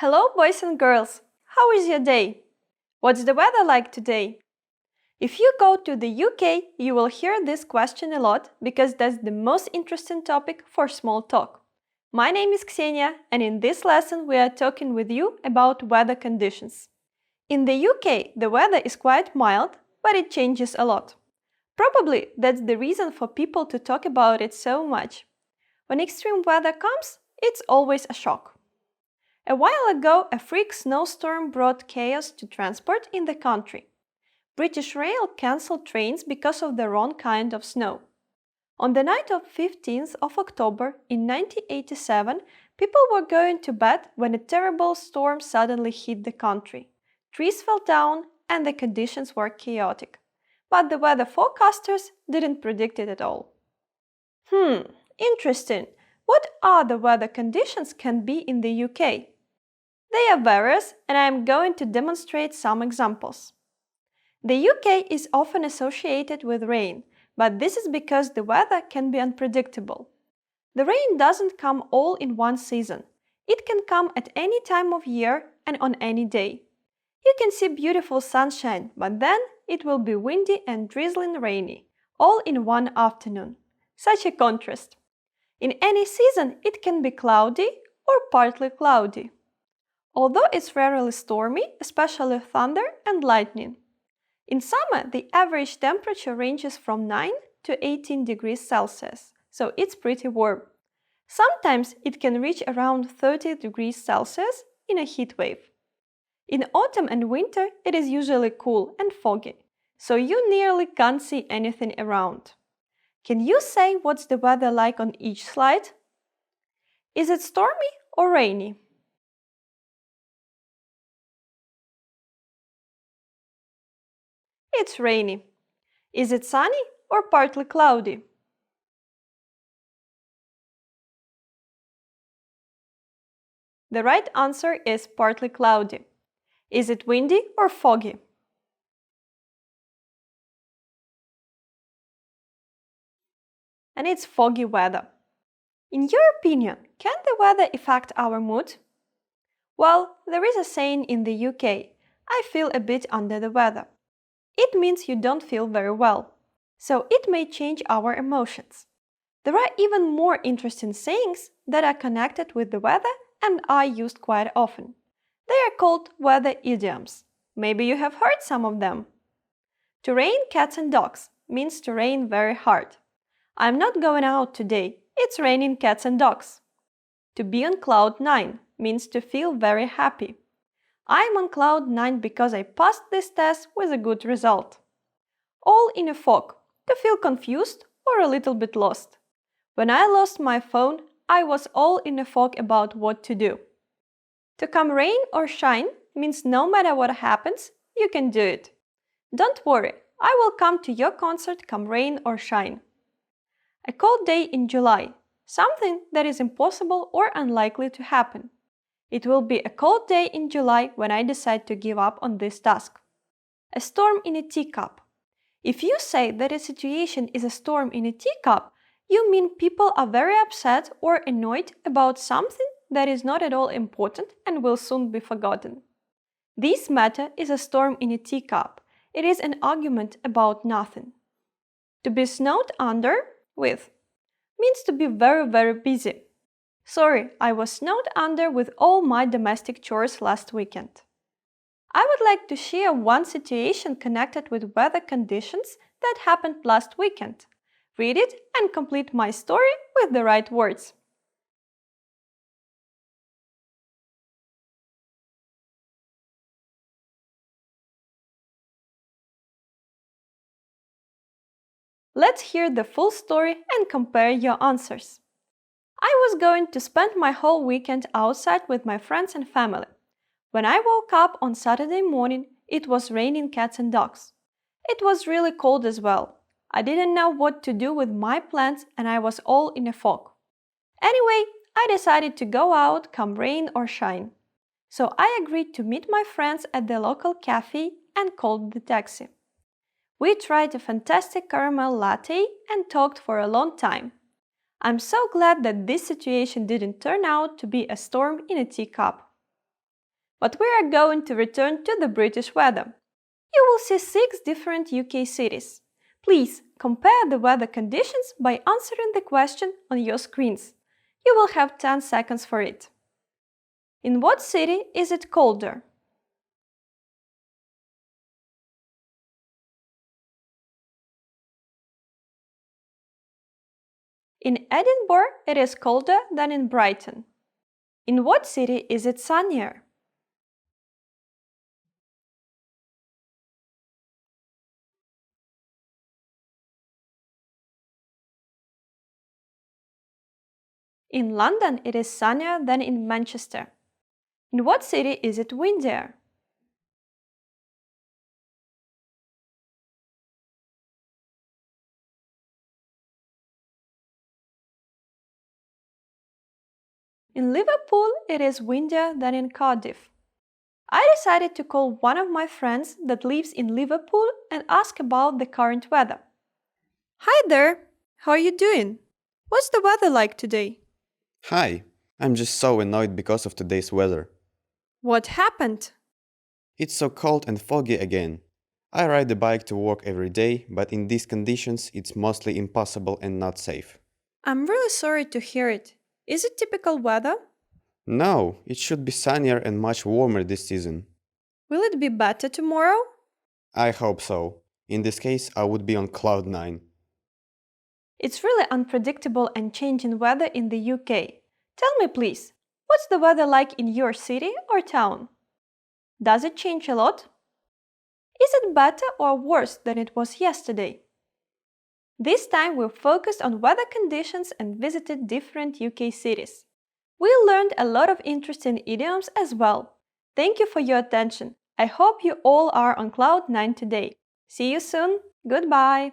Hello, boys and girls! How is your day? What's the weather like today? If you go to the UK, you will hear this question a lot because that's the most interesting topic for small talk. My name is Ksenia, and in this lesson, we are talking with you about weather conditions. In the UK, the weather is quite mild, but it changes a lot. Probably that's the reason for people to talk about it so much. When extreme weather comes, it's always a shock. A while ago, a freak snowstorm brought chaos to transport in the country. British Rail cancelled trains because of the wrong kind of snow. On the night of 15th of October in 1987, people were going to bed when a terrible storm suddenly hit the country. Trees fell down and the conditions were chaotic. But the weather forecasters didn't predict it at all. Hmm, interesting. What other weather conditions can be in the UK? They are various, and I am going to demonstrate some examples. The UK is often associated with rain, but this is because the weather can be unpredictable. The rain doesn't come all in one season. It can come at any time of year and on any day. You can see beautiful sunshine, but then it will be windy and drizzling rainy, all in one afternoon. Such a contrast. In any season, it can be cloudy or partly cloudy although it's rarely stormy, especially thunder and lightning. In summer, the average temperature ranges from 9 to 18 degrees Celsius, so it's pretty warm. Sometimes it can reach around 30 degrees Celsius in a heat wave. In autumn and winter, it is usually cool and foggy, so you nearly can't see anything around. Can you say what's the weather like on each slide? Is it stormy or rainy? It's rainy. Is it sunny or partly cloudy? The right answer is partly cloudy. Is it windy or foggy? And it's foggy weather. In your opinion, can the weather affect our mood? Well, there is a saying in the UK I feel a bit under the weather it means you don't feel very well. So it may change our emotions. There are even more interesting sayings that are connected with the weather and are used quite often. They are called weather idioms. Maybe you have heard some of them. To rain cats and dogs means to rain very hard. I'm not going out today, it's raining cats and dogs. To be on cloud nine means to feel very happy. I'm on cloud 9 because I passed this test with a good result. All in a fog, to feel confused or a little bit lost. When I lost my phone, I was all in a fog about what to do. To come rain or shine means no matter what happens, you can do it. Don't worry, I will come to your concert come rain or shine. A cold day in July, something that is impossible or unlikely to happen. It will be a cold day in July when I decide to give up on this task. A storm in a teacup. If you say that a situation is a storm in a teacup, you mean people are very upset or annoyed about something that is not at all important and will soon be forgotten. This matter is a storm in a teacup. It is an argument about nothing. To be snowed under with means to be very, very busy. Sorry, I was snowed under with all my domestic chores last weekend. I would like to share one situation connected with weather conditions that happened last weekend. Read it and complete my story with the right words. Let's hear the full story and compare your answers. I was going to spend my whole weekend outside with my friends and family. When I woke up on Saturday morning, it was raining cats and dogs. It was really cold as well. I didn't know what to do with my plans and I was all in a fog. Anyway, I decided to go out come rain or shine. So I agreed to meet my friends at the local cafe and called the taxi. We tried a fantastic caramel latte and talked for a long time. I'm so glad that this situation didn't turn out to be a storm in a teacup. But we are going to return to the British weather. You will see six different UK cities. Please compare the weather conditions by answering the question on your screens. You will have 10 seconds for it. In what city is it colder? In Edinburgh, it is colder than in Brighton. In what city is it sunnier? In London, it is sunnier than in Manchester. In what city is it windier? In Liverpool, it is windier than in Cardiff. I decided to call one of my friends that lives in Liverpool and ask about the current weather. Hi there, how are you doing? What's the weather like today? Hi, I'm just so annoyed because of today's weather. What happened? It's so cold and foggy again. I ride the bike to work every day, but in these conditions it's mostly impossible and not safe. I'm really sorry to hear it. Is it typical weather? No, it should be sunnier and much warmer this season. Will it be better tomorrow? I hope so. In this case, I would be on cloud 9. It's really unpredictable and changing weather in the UK. Tell me, please, what's the weather like in your city or town? Does it change a lot? Is it better or worse than it was yesterday? This time we focused on weather conditions and visited different UK cities. We learned a lot of interesting idioms as well. Thank you for your attention. I hope you all are on Cloud 9 today. See you soon. Goodbye.